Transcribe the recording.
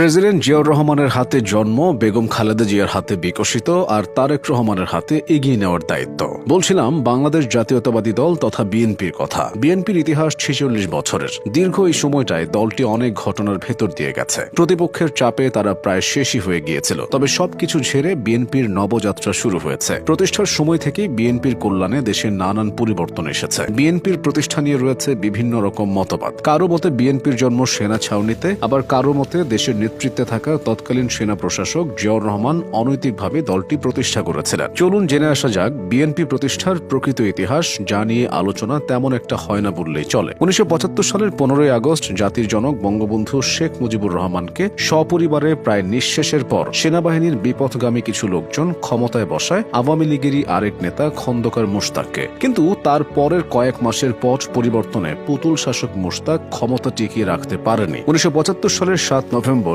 President Ziaur রহমানের হাতে জন্ম, বেগম খালেদা জিয়ার হাতে বিকশিত আর তারেক রহমানের হাতে এগিয়ে নেওয়ার দায়িত্ব। বলছিলাম, বাংলাদেশ জাতীয়তাবাদী দল তথা বিএনপির কথা। বিএনপির ইতিহাস ছেচল্লিশ বছরের। দীর্ঘ এই সময়টায় দলটি অনেক ঘটনার ভেতর দিয়ে গেছে। প্রতিপক্ষের চাপে তারা প্রায় শেষই হয়ে গিয়েছিল। তবে সবকিছু ঝেড়ে বিএনপির নবযাত্রা শুরু হয়েছে। প্রতিষ্ঠার সময় থেকেই বিএনপির কল্যাণে দেশের নানান পরিবর্তন এসেছে। বিএনপির প্রতিষ্ঠা নিয়ে রয়েছে বিভিন্ন রকম মতবাদ। কারও মতে বিএনপির জন্ম সেনা ছাউনিতে, আবার কারও মতে দেশের নেতৃত্বে থাকা তৎকালীন সেনা প্রশাসক জিয়াউর রহমান অনৈতিকভাবে দলটি প্রতিষ্ঠা করেছিলেন। চলুন জেনে আসা যাক, বিএনপি প্রতিষ্ঠার প্রকৃত ইতিহাস যা নিয়ে আলোচনা তেমন একটা হয় না বললেই চলে। উনিশশো সালের পনেরোই আগস্ট জাতির জনক বঙ্গবন্ধু শেখ মুজিবুর রহমানকে সপরিবারে প্রায় নিঃশেষের পর সেনাবাহিনীর বিপথগামী কিছু লোকজন ক্ষমতায় বসায় আওয়ামী লীগেরই আরেক নেতা খন্দকার মুশতাককে। কিন্তু তার পরের কয়েক মাসের পথ পরিবর্তনে পুতুল শাসক মুশতাক ক্ষমতা টিকিয়ে রাখতে পারেনি। উনিশশো পঁচাত্তর সালের সাত নভেম্বর